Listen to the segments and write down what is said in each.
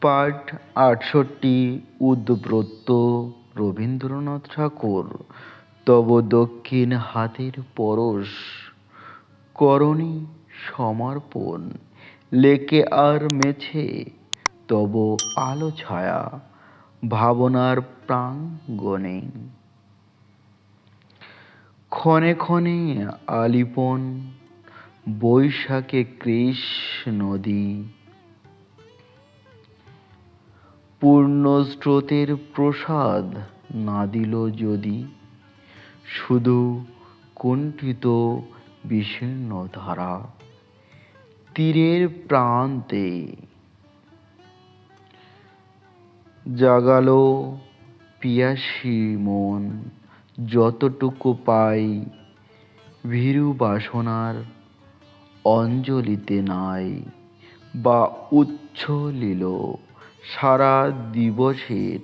পাঠ আটষট্টি উদ্ব্রত রবীন্দ্রনাথ ঠাকুর। তব দক্ষিণ হাতের পরশ, করণী সমর্পণ। লেকে আর মেছে, তব আলো ছায়া, ভাবনার প্রাঙ্গণে। ক্ষণে ক্ষণে আলিপন, বৈশাখে কৃষ নদী পূর্ণ স্রোতের প্রসাদ না দিল যদি, শুধু কুণ্ঠিত বিশীর্ণ ধারা তীরের প্রান্তে জাগালো পিয়াসী মন যতটুকু পাই ভীরু বাসনার অঞ্জলিতে নাই বা উচ্ছলিল সারা দিবসের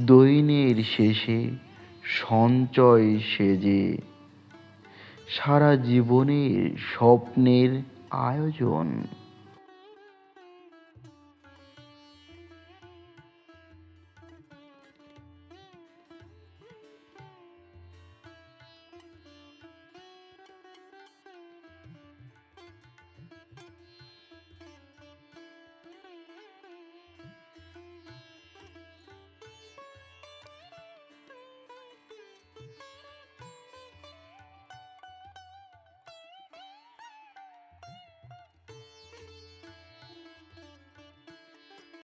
দৈনের শেষে সঞ্চয় সেজে সারা জীবনের স্বপ্নের আয়োজন।